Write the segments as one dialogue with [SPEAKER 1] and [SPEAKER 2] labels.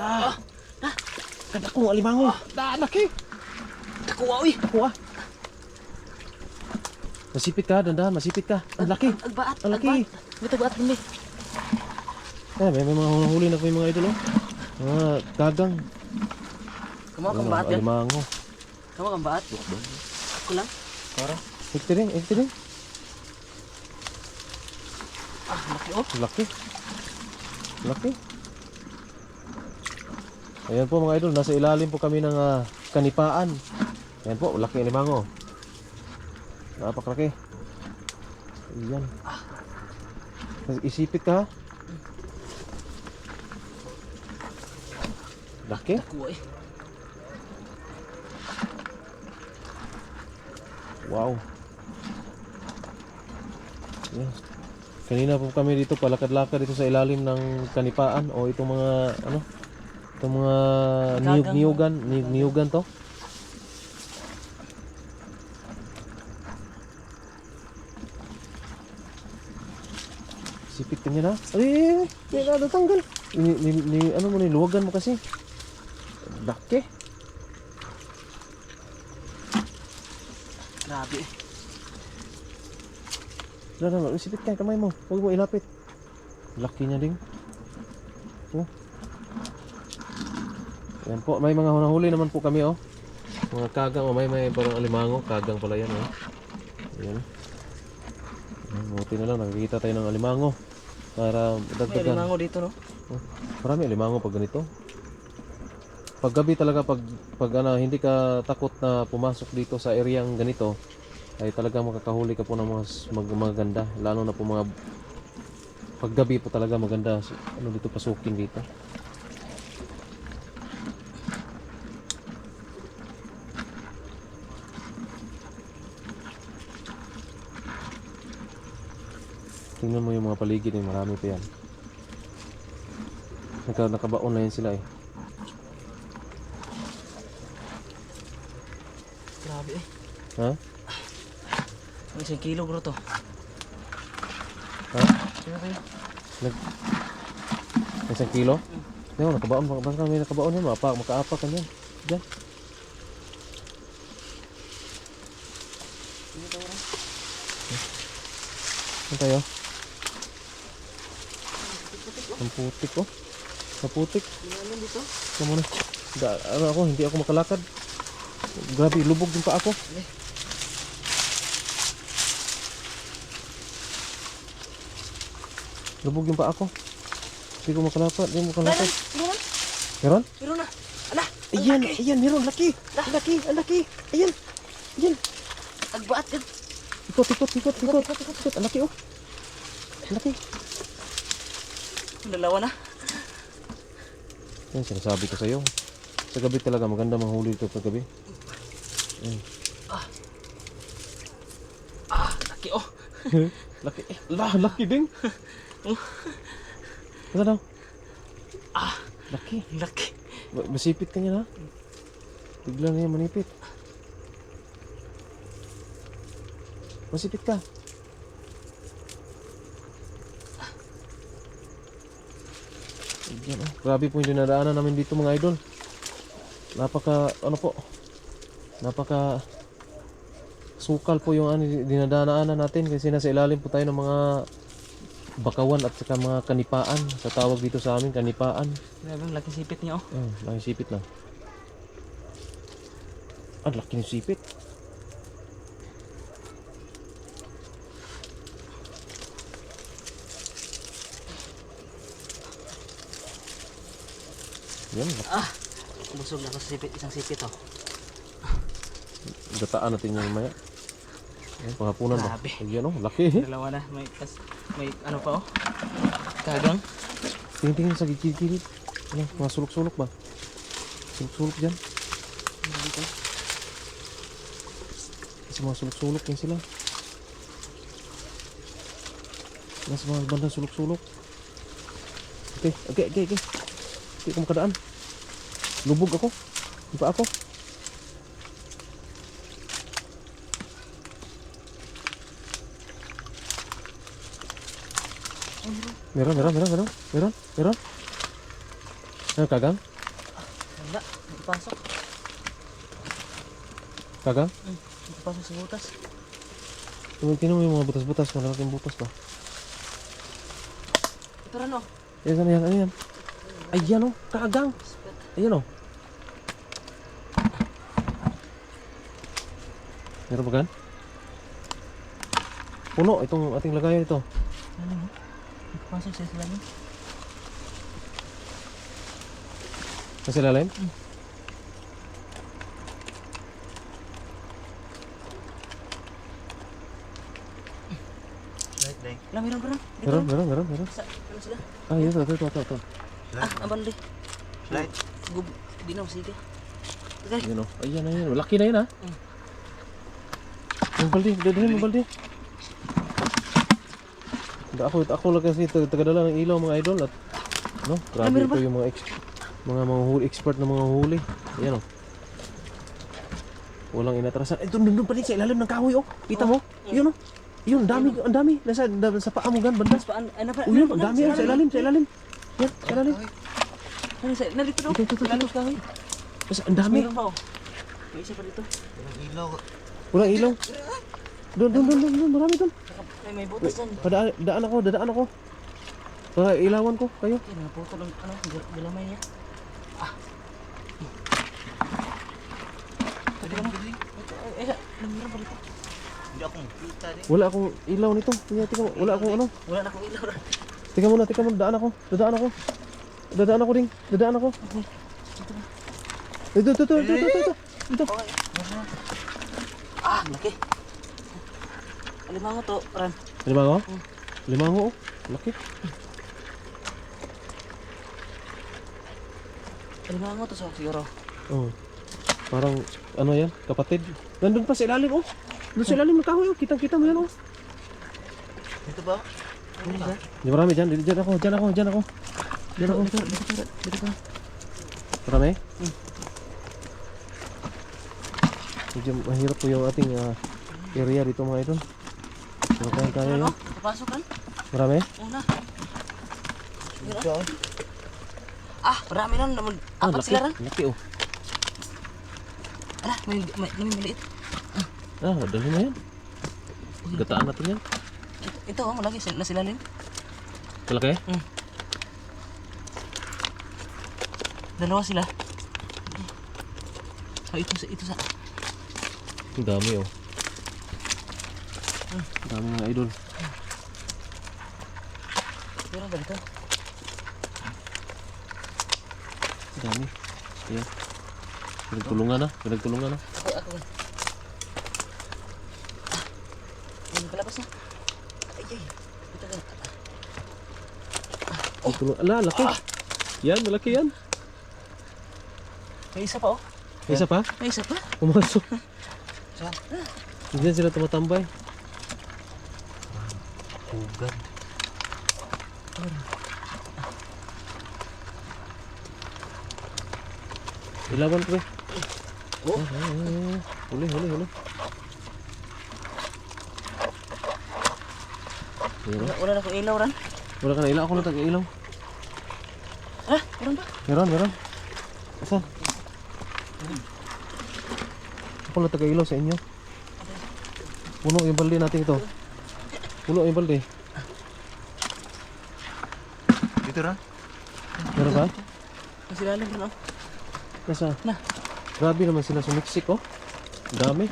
[SPEAKER 1] Ah. Kada ko alimango. Da laki.
[SPEAKER 2] Nakuha, uy.
[SPEAKER 1] Ako ah. Masipit ka, dandahan, masipit ka. Ang laki.
[SPEAKER 2] Agbaat,
[SPEAKER 1] Ang laki.
[SPEAKER 2] agbaat. Ito baat din,
[SPEAKER 1] Eh, may, may mga huli na ko yung mga idol. Mga gagang.
[SPEAKER 2] Kamu kang
[SPEAKER 1] Ano,
[SPEAKER 2] baat yan.
[SPEAKER 1] Alimango.
[SPEAKER 2] Kamu kang baat. Ako lang.
[SPEAKER 1] Para. Ikti rin, ikti rin.
[SPEAKER 2] Ah, laki oh.
[SPEAKER 1] Laki. Laki. Ayan po mga idol, nasa ilalim po kami ng ah, kanipaan. Ayan po, laki ni Mango. Napakalaki. Ayan. Isipit ka? Laki. Wow. Yan. Kanina po kami dito palakad-lakad dito sa ilalim ng kanipaan o itong mga ano itong mga niyugan niyug niyugan to. Sipit ka niya na. Ay, ay, ay, natanggal. Ni, ni, ni, ano mo ni luwagan mo kasi. Laki.
[SPEAKER 2] Grabe.
[SPEAKER 1] Wala na, isipit ka, kamay mo. Huwag mo ilapit. Laki niya ding. Oh. Yan po, may mga hunahuli naman po kami oh. Mga kagang, oh, may may parang alimango, kagang pala yan oh. Ayan. Buti na lang, nakikita tayo ng alimango. Para
[SPEAKER 2] May
[SPEAKER 1] dagdagan.
[SPEAKER 2] limango dito, no?
[SPEAKER 1] Oh, marami alimango pag ganito. Pag gabi talaga pag pag ano, hindi ka takot na pumasok dito sa areang ganito, ay talaga makakahuli ka po ng mga mag, maganda, lalo na po mga pag gabi po talaga maganda ano dito pasukin dito. Tingnan mo yung mga paligid, eh, marami pa yan. Naka, nakabaon na yan sila eh.
[SPEAKER 2] Grabe eh.
[SPEAKER 1] Ha?
[SPEAKER 2] Ang isang kilo bro to.
[SPEAKER 1] Ha?
[SPEAKER 2] Sino kayo?
[SPEAKER 1] Nag... Isang kilo? Hindi nakabaon. Baka may nakabaon yan. Mapa, makaapak ka yan. Diyan. Ano tayo? Ang putik oh. Ang putik.
[SPEAKER 2] Ano dito?
[SPEAKER 1] Ito muna. Da, ano ako, hindi ako makalakad. Grabe, lubog din pa ako. Lubog yung pa ako. Hindi ko makalakad, hindi mo makalakad.
[SPEAKER 2] Meron?
[SPEAKER 1] Meron?
[SPEAKER 2] Meron na. Ala!
[SPEAKER 1] Ayan, ayan, meron, laki. Laki, ang laki. Ayan, ayan.
[SPEAKER 2] Agbaat yan.
[SPEAKER 1] Ikot, ikot, ikot, ikot, ikot, ikot. Ang laki oh. Ang laki.
[SPEAKER 2] Dalawa na.
[SPEAKER 1] Yan, sinasabi ko sa'yo. Sa gabi talaga, maganda manghuli dito pag gabi.
[SPEAKER 2] Ah, laki oh.
[SPEAKER 1] laki, eh, lah, laki din. Ano daw?
[SPEAKER 2] Ah,
[SPEAKER 1] Laki.
[SPEAKER 2] laki.
[SPEAKER 1] Masipit ka niya na. Bigla na yan manipit. Masipit ka. Yan, oh. Grabe po yung dinadaanan namin dito mga idol. Napaka, ano po, napaka sukal po yung ano, dinadaanan natin kasi nasa ilalim po tayo ng mga bakawan at saka mga kanipaan. Sa tawag dito sa amin, kanipaan.
[SPEAKER 2] Grabe ang laki sipit niya oh.
[SPEAKER 1] Oh, nakisipit na. Ang laki ng sipit. Yan,
[SPEAKER 2] Ah! Busog na ako sa sipit. Isang sipit oh.
[SPEAKER 1] gataan natin yung maya. Yan, panghapunan ba?
[SPEAKER 2] Grabe.
[SPEAKER 1] Yan oh, laki.
[SPEAKER 2] Dalawa na. May, tas, may ano pa oh. Kagang.
[SPEAKER 1] Tingin-tingin sa gilid-gilid. Ano, mga sulok-sulok ba? Sulok-sulok dyan.
[SPEAKER 2] Dito?
[SPEAKER 1] Kasi mga sulok-sulok yan sila. Nasa mga bandang sulok-sulok. Okay, okay, okay, okay. Hindi ko makadaan. Lubog ako. Di pa ako. Meron, meron, meron, meron. Meron, meron. Ano kagang?
[SPEAKER 2] Wala, nakipasok.
[SPEAKER 1] Kaga?
[SPEAKER 2] Hmm, nakipasok sa butas.
[SPEAKER 1] Tingnan mo yung mga butas-butas. Malalaking butas ba?
[SPEAKER 2] Rin oh.
[SPEAKER 1] Ayan, ano yan? Ano yan? Ayan o, kaagang. Ayan o. Meron ba gan? Puno, itong ating lagayan ito.
[SPEAKER 2] Ano oh? Nakipasok sa ilalim.
[SPEAKER 1] Nasa ilalim?
[SPEAKER 3] Light, light.
[SPEAKER 2] Wala, meron, meron.
[SPEAKER 1] Meron, meron, meron, meron.
[SPEAKER 2] Sa, sila?
[SPEAKER 1] Ah, yun, ito, ito, ito, ito.
[SPEAKER 2] Ah, ang balde.
[SPEAKER 3] Light.
[SPEAKER 2] Gub, di na, sige. Okay.
[SPEAKER 1] Ayan o. Ayan, ayan. Laki na yun ha.
[SPEAKER 2] Mm.
[SPEAKER 1] Yung balde, dadalhin mo balde. Ako, ako lang kasi tag- tagadala ng ilaw mga idol at no, grabe ito yung mga ex, mga mga huli, expert na mga huli. Ayan o. Walang inatrasan. Eh, doon, doon, doon pa rin sa ilalim ng kahoy oh. Kita mo? Yun oh. Yun, dami, ang dami. Nasa, sa paa mo gan, banda.
[SPEAKER 2] Paan, ano pa?
[SPEAKER 1] Oh, yun, ang dami. Sa ilalim, sa ilalim. Yan, sa ilalim.
[SPEAKER 2] Ano sa, narito daw.
[SPEAKER 1] Ito, ito, ito,
[SPEAKER 2] kahoy.
[SPEAKER 1] Mas, ang dami.
[SPEAKER 2] Meron pa oh. May isa pa dito.
[SPEAKER 3] Walang ilaw.
[SPEAKER 1] Walang ilaw. Doon, doon, doon, doon, doon. Marami doon.
[SPEAKER 2] Saka, May, butas dyan.
[SPEAKER 1] Padaan, daan ako, dadaan ako. Para ilawan ko kayo.
[SPEAKER 2] Okay, naputol ang ano, gilamay niya.
[SPEAKER 3] Mo pwede.
[SPEAKER 2] Ito, eh, eh, meron pa dito.
[SPEAKER 3] Hindi akong kita din.
[SPEAKER 1] Wala akong ilaw nito. Tingnan, tingnan mo. Wala akong ano.
[SPEAKER 2] Wala na akong ilaw.
[SPEAKER 1] Tingnan mo na, tingnan mo. Dadaan ako. Dadaan ako. Dadaan ako ding. Dadaan ako. Ito, ito, ito, ito, ito, ito. Ito.
[SPEAKER 2] Ah, laki. Alimango to, Ran.
[SPEAKER 1] Limango? Limango, oh. Laki.
[SPEAKER 2] Alimango to sa siguro.
[SPEAKER 1] Oh. Parang, ano yan? Kapatid. Nandun pa sa ilalim, oh. Doon sa ilalim ng kahoy, oh. Kitang-kita mo yan, oh.
[SPEAKER 3] Dito ba?
[SPEAKER 1] Di marami dyan. Dyan ako, dyan ako, dyan ako. Dyan ako. Dyan, dito, dito, dito ka. Marami?
[SPEAKER 2] Hmm.
[SPEAKER 1] Medyo mahirap po yung ating ah, area dito mga idol. Pero kaya kaya
[SPEAKER 2] Ano?
[SPEAKER 1] yan.
[SPEAKER 2] Papasok kan?
[SPEAKER 1] Marami?
[SPEAKER 2] Una.
[SPEAKER 3] Dito.
[SPEAKER 2] Ah, marami lang naman.
[SPEAKER 1] Ah,
[SPEAKER 2] Apat
[SPEAKER 1] laki.
[SPEAKER 2] sila ran.
[SPEAKER 1] Laki oh.
[SPEAKER 2] Ala, may, may, may maliit.
[SPEAKER 1] Ah, dali mo yan. Gataan natin yan.
[SPEAKER 2] Ito, ito oh, malaki. Sil- Nasilalim.
[SPEAKER 1] Malaki?
[SPEAKER 2] Dalawa sila. Oh, ito sa, ito sa.
[SPEAKER 1] Ang dami oh. Ang dami mga idol.
[SPEAKER 2] Meron ba dito?
[SPEAKER 1] Ang dami. Ayan. Pinagtulungan na. Pinagtulungan na.
[SPEAKER 2] Ako, ako. Ah, palabas na. Ay. Ito.
[SPEAKER 1] Ala, laki. Yan, malaki yan.
[SPEAKER 2] May isa pa oh.
[SPEAKER 1] May Isa pa?
[SPEAKER 2] May isa pa.
[SPEAKER 1] Pumasok.
[SPEAKER 3] Saan?
[SPEAKER 1] Diyan sila tumatambay.
[SPEAKER 3] Hugad.
[SPEAKER 1] Ilawan ko eh.
[SPEAKER 2] Oh.
[SPEAKER 1] Ah, ah, ah. Huli, huli, huli. Meron.
[SPEAKER 2] Wala, wala na akong ilaw ran.
[SPEAKER 1] Wala ka na ilaw. Ako lang tag-ilaw.
[SPEAKER 2] Ah, meron ba?
[SPEAKER 1] Meron, meron. Saan? Ako lang taga-ilaw sa inyo. Puno yung balde natin ito. Puno yung balde.
[SPEAKER 3] Dito rin.
[SPEAKER 1] Meron ka?
[SPEAKER 2] Nasilalim rin oh.
[SPEAKER 1] Nasa?
[SPEAKER 2] Na.
[SPEAKER 1] Grabe naman sila sa Mexico. Dami.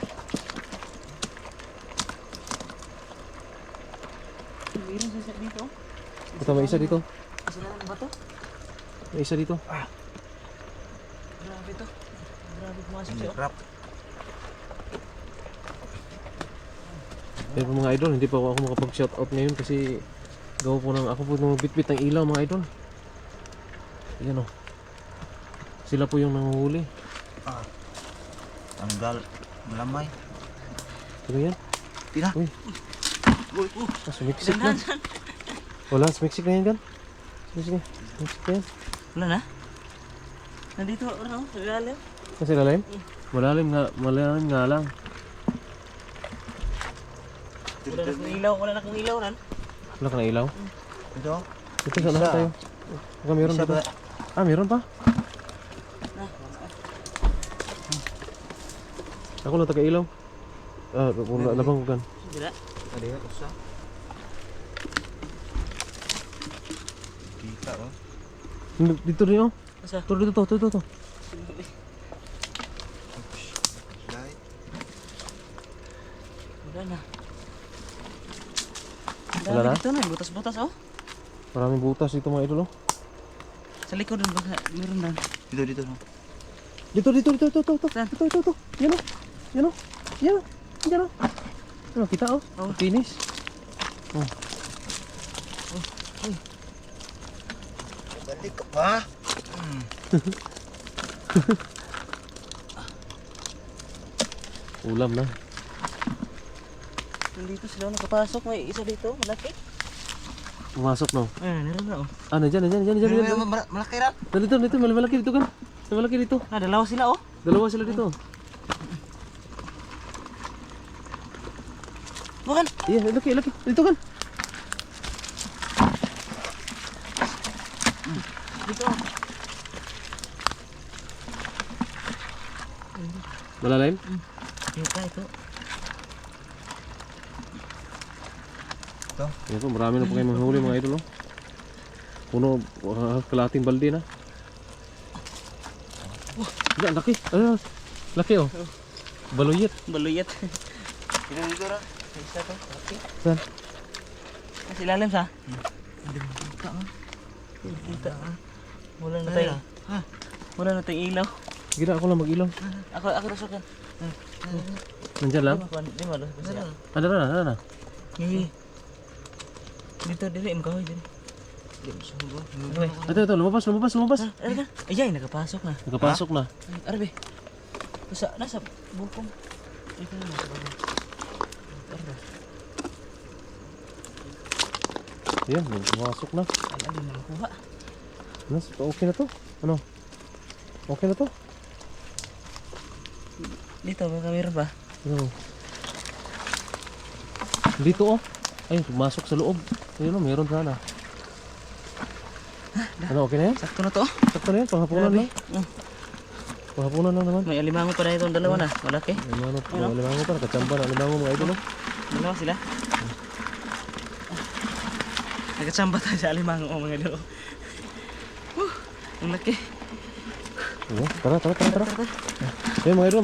[SPEAKER 2] Meron sa isa dito oh.
[SPEAKER 1] Ito may isa dito.
[SPEAKER 2] Nasilalim ba to?
[SPEAKER 1] May isa dito.
[SPEAKER 2] Grabe to. Grabe pumasok siya oh.
[SPEAKER 3] Rap.
[SPEAKER 1] Pero mga idol, hindi pa ako makapag-shoutout ngayon kasi gawa po ng ako po nung bitbit ng ilaw mga idol. Ayan o. Sila po yung nanguhuli.
[SPEAKER 3] Ah. Tanggal. Malamay.
[SPEAKER 1] Ano yan?
[SPEAKER 3] Tina.
[SPEAKER 1] Uy,
[SPEAKER 2] Uy, uh,
[SPEAKER 1] ah, sumiksik na. Wala, sumiksik na yan gan. Sumiksik na. Yan.
[SPEAKER 2] Wala na? Nandito, ano, sa ilalim.
[SPEAKER 1] Sa ilalim? Mm. Malalim nga, malalim nga lang.
[SPEAKER 2] Wala na kung ilaw, wala na kung ilaw nan.
[SPEAKER 1] Wala ka na ilaw? Mm.
[SPEAKER 3] Ito?
[SPEAKER 1] Ito, saan na tayo? Baka meron dito. Ah, meron pa? Ako lang taga ilaw. Ah, labang ko
[SPEAKER 2] gan.
[SPEAKER 3] Dira. Dira, usa. Kita oh.
[SPEAKER 1] Dito rin oh.
[SPEAKER 2] Asa?
[SPEAKER 1] Dito dito dito.
[SPEAKER 2] Wala na.
[SPEAKER 1] Wala na?
[SPEAKER 2] Dito na, butas-butas oh.
[SPEAKER 1] Maraming butas dito mga idol oh.
[SPEAKER 2] Sa likod dun baka meron na.
[SPEAKER 3] Dito dito. no.
[SPEAKER 1] Dito dito dito dito dito.
[SPEAKER 2] Saan?
[SPEAKER 1] Dito dito dito. Yan oh. Yan oh. Yan oh. Yan oh. Ano kita oh.
[SPEAKER 2] Oh.
[SPEAKER 1] Finish.
[SPEAKER 3] Pa.
[SPEAKER 1] Ulam na.
[SPEAKER 2] Dito sila nakapasok. May isa dito, malaki.
[SPEAKER 1] Pumasok no.
[SPEAKER 2] Eh, meron na oh.
[SPEAKER 1] Ah, nandiyan, nandiyan, nandiyan, nandiyan. nandiyan.
[SPEAKER 3] Mal- Malaki ra.
[SPEAKER 1] Dito, dito, mal- malaki dito kan. Malaki dito.
[SPEAKER 2] Ah, dalawa sila oh.
[SPEAKER 1] Dalawa sila dito.
[SPEAKER 2] Bukan.
[SPEAKER 1] Iya, laki, laki. Dito kan.
[SPEAKER 2] Dito oh.
[SPEAKER 1] Malalim?
[SPEAKER 2] Kita itu.
[SPEAKER 1] Yan po, marami na po kayong manghuli mga idol. Oh. Puno, uh, kalating balde na. Wah, laki. Ah, laki oh. Baluyit.
[SPEAKER 2] Baluyat.
[SPEAKER 3] Dito dito ra.
[SPEAKER 2] Isa to. Laki.
[SPEAKER 1] Saan?
[SPEAKER 2] Masih lalim sa? Kita ah. Kita ah. Wala na tayo. Ha? Wala na tayong ilaw.
[SPEAKER 1] Na, ako lang mag-ilaw.
[SPEAKER 2] Ako ako rasukan.
[SPEAKER 1] Nandyan lang?
[SPEAKER 2] Di mo lang.
[SPEAKER 1] Ano na, ano na?
[SPEAKER 2] Hindi. Dito dili im kahoy dili. Arbe.
[SPEAKER 1] Ito, ito, lumabas, lumabas, lumabas.
[SPEAKER 2] Arbe. Ayay nakapasok na.
[SPEAKER 1] Nakapasok na.
[SPEAKER 2] Arbe. Nasa nasa bukong. Ito na nasa baba. Arbe.
[SPEAKER 1] Yan, pumasok na.
[SPEAKER 2] Alin na nakuha.
[SPEAKER 1] Nas, okay na to. Ano? Okay na to.
[SPEAKER 2] Dito baka meron ba?
[SPEAKER 1] Ano? Dito oh. Ay, pumasok sa loob. Ayun oh, meron sana. Ano, okay na yan?
[SPEAKER 2] Sakto na to.
[SPEAKER 1] Sakto na yan, panghapunan
[SPEAKER 2] Grabe.
[SPEAKER 1] lang.
[SPEAKER 2] Mm.
[SPEAKER 1] Panghapunan lang naman.
[SPEAKER 2] May alimango pa na itong dalawa na. Malaki.
[SPEAKER 1] Alimango, alimango pa, nakachamba na alimango mga idol. oh.
[SPEAKER 2] Dalawa sila. Nagkatsamba tayo sa alimango oh, mga dalawa. Whew, ang laki.
[SPEAKER 1] Ayun, Tara, tara,
[SPEAKER 2] tara, tara.
[SPEAKER 1] Ayun mga idol,